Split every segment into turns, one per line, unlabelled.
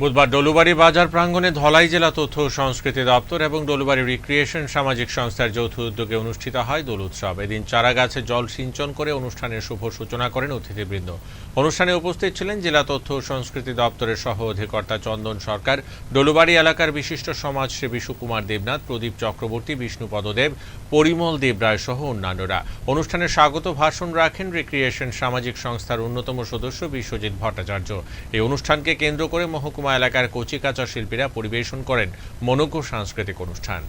বুধবার ডলুবাড়ি বাজার প্রাঙ্গণে ধলাই জেলা তথ্য সংস্কৃতি দপ্তর এবং ডলুবাড়ি রিক্রিয়েশন সামাজিক সংস্থার যৌথ উদ্যোগে অনুষ্ঠিত হয় দোল উৎসব। এদিন চারা গাছে জল সিঞ্চন করে অনুষ্ঠানের শুভ সূচনা করেন অতিথিবৃন্দ। অনুষ্ঠানে উপস্থিত ছিলেন জেলা তথ্য ও সংস্কৃতি দপ্তরের সহ অধিকর্তা চন্দন সরকার, ডলুবাড়ি এলাকার বিশিষ্ট সমাজসেবী সুকুমার দেবনাথ, প্রদীপ চক্রবর্তী বিষ্ণুপদ দেব পরিমল দেবরায় সহ অন্যান্যরা। অনুষ্ঠানে স্বাগত ভাষণ রাখেন রিক্রিয়েশন সামাজিক সংস্থার অন্যতম সদস্য বিশ্বজিৎ ভট্টাচার্য। এই অনুষ্ঠানকে কেন্দ্র করে মহকুমা এলাকার কচিকাঁচা শিল্পীরা পরিবেশন করেন মনোজ্ঞ সাংস্কৃতিক অনুষ্ঠান।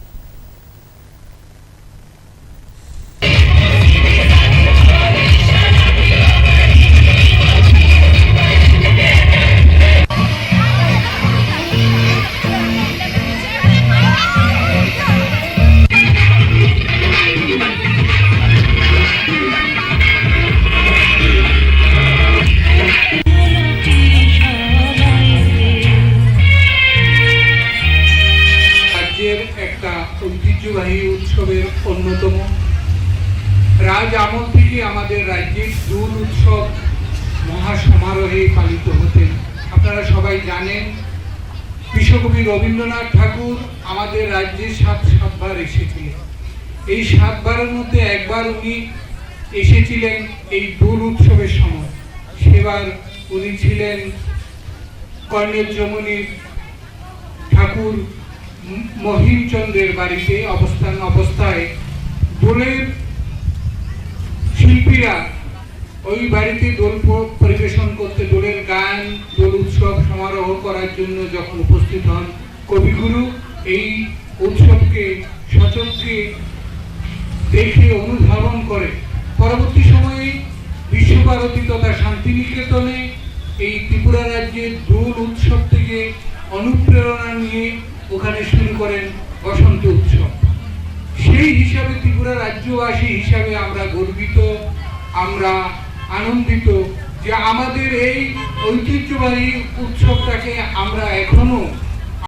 ঐতিহ্যবাহী উৎসবের অন্যতম। রাজ আমল থেকে আমাদের রাজ্যের দোল উৎসব মহা সমারোহে পালিত হতেন। আপনারা সবাই জানেন বিশ্বকবি রবীন্দ্রনাথ ঠাকুর আমাদের রাজ্যে সাত সাতবার এসেছিলেন। এই সাতবারের মধ্যে একবার উনি এসেছিলেন এই দোল উৎসবের সময়। সেবার উনি ছিলেন কর্ণের জমনির ঠাকুর মহিমচন্দ্রের বাড়িতে অবস্থান অবস্থায় দোলের শিল্পীরা ওই বাড়িতে দোল পরিবেশন করতে, দোলের গান, দোল উৎসব সমারোহ করার জন্য যখন উপস্থিত হন, কবিগুরু এই উৎসবকে সচক্ষে দেখে অনুধাবন করে। পরবর্তী সময়ে বিশ্বভারতী তথা শান্তিনিকেতনে এই ত্রিপুরা রাজ্যের দোল উৎসব থেকে অনুপ্রেরণা নিয়ে ওখানে শুরু করেন বসন্ত উৎসব। সেই হিসাবে ত্রিপুরা রাজ্যবাসী হিসাবে আমরা গর্বিত, আমরা আনন্দিত যে আমাদের এই ঐতিহ্যবাহী উৎসবটাকে আমরা এখনও